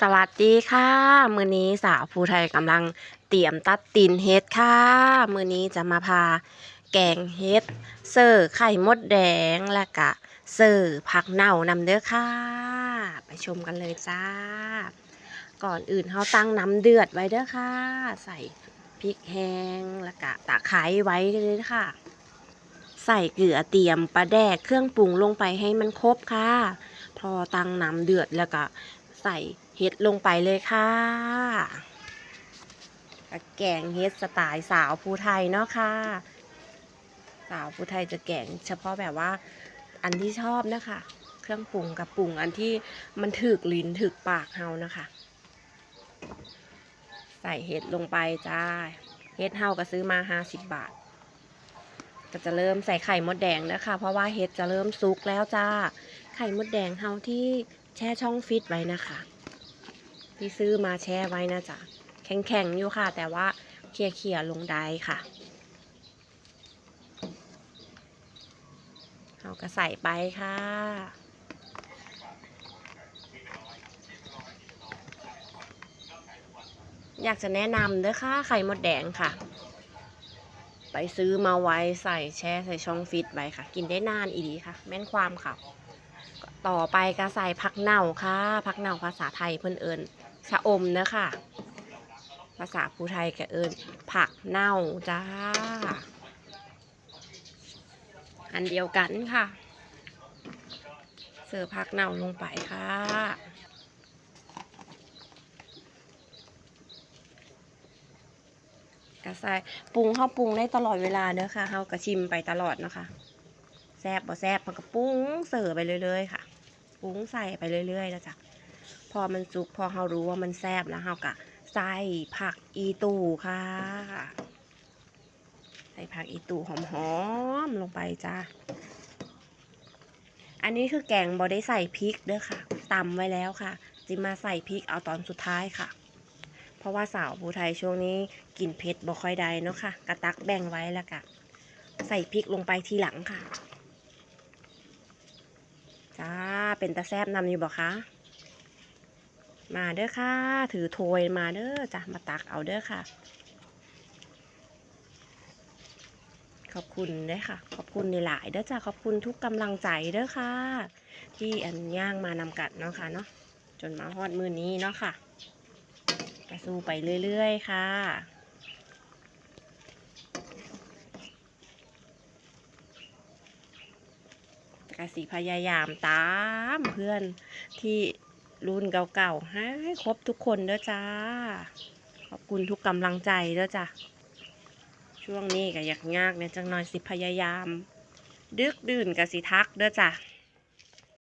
สวัสดีค่ะมือนี้สาวภูไทยกำลังเตรียมตัดตีนเฮ็ดค่ะมือนี้จะมาพาแกงเฮ็ดเสิร์ไข่มดแดงและกะเสิร์ผักเน่านำเด้อค่ะ ไปชมกันเลยจ้า ก่อนอื่นเฮาตั้งน้ำเดือดไว้เด้อค่ะ ใส่พริกแห้งแล้วก็ตะไคร้ไว้เลยค่ะ ใส่เกลือเตรียมปลาแดกเครื่องปรุงลงไปให้มันครบค่ะ พอตั้งน้ำเดือดแล้วก็ ใส่เห็ดลงไปเลยค่ะแกงเห็ดสไตล์สาวภูไทยเนาะค่ะ สาวภูไทยจะแกงเฉพาะแบบว่าอันที่ชอบนะคะ เครื่องปรุงกับปรุงอันที่มันถึกลิ้นถึกปากเฮานะคะ ใส่เห็ดลงไปจ้า เห็ดเฮาก็ซื้อมา 50 บาท ก็จะเริ่มใส่ไข่มดแดงนะคะ เพราะว่าเห็ดจะเริ่มสุกแล้วจ้า ไข่มดแดงเฮาที่ แช่ช่องฟิตไว้นะคะ ที่ซื้อมาแช่ไว้นะจ๊ะแข็งๆอยู่ค่ะ แต่ว่าเคลียร์ๆลงได้ค่ะเราก็ใส่ไปค่ะอยากจะแนะนำเด้อค่ะไข่มดแดงค่ะ ไปซื้อมาไว้ใส่แช่ใส่ช่องฟิตไว้ค่ะ กินได้นานอีดีค่ะ แม่นความค่ะ ต่อไปก็ใส่ผักเน่าค่ะผักเน่าภาษาไทยเพิ่อนเอิญชะอมเนะค่ะ ภาษาภูไทยก็เอิญผักเน่าจ้า อันเดียวกันค่ะ เสิร์ฟผักเน่าลงไปค่ะกระใส่ปรุงข้าวปรุงได้ตลอดเวลาเนอะค่ะเฮากระชิมไปตลอดเนาะค่ะ แซบบ่แซบมันก็ปรุงเสิร์ฟไปเรื่อยๆค่ะปรุงใส่ไปเรื่อยๆนะจ๊ะพอมันสุกพอเรารู้ว่ามันแซบแล้วเราก็ใส่ผักอีตูค่ะ ใส่ผักอีตูหอมๆลงไปจ้าอันนี้คือแกงบอได้ใส่พริกเด้อค่ะตำไว้แล้วค่ะ จิมาใส่พริกเอาตอนสุดท้ายค่ะ เพราะว่าสาวภูไทยช่วงนี้กินเผ็ดบ่ค่อยได้เนาะค่ะ กระตักแบ่งไว้แล้วก็ใส่พริกลงไปทีหลังค่ะ จ้าเป็นตาแซบนำอยู่บ่คะมาเด้อค่ะ ถือโทยมาเด้อจ้ะมาตักเอาเด้อค่ะ ขอบคุณเด้อค่ะ ขอบคุณในหลายเด้อจ้ะขอบคุณทุกกำลังใจเด้อค่ะ ที่อันย่างมานำกัดเนาะค่ะเนาะจนมาฮอดมือนี้เนาะค่ะกระสู้ไปเรื่อยๆค่ะ กสีพยายามตามเพื่อนที่รุ่นเก่าๆให้ครบทุกคนเด้อจ้า ขอบคุณทุกกำลังใจเด้อจ้าช่วงนี้ก็อยากยากเนี่ยจังหน่อยสิพยายาม ดึกดื่นกับสิทักเด้อจ้า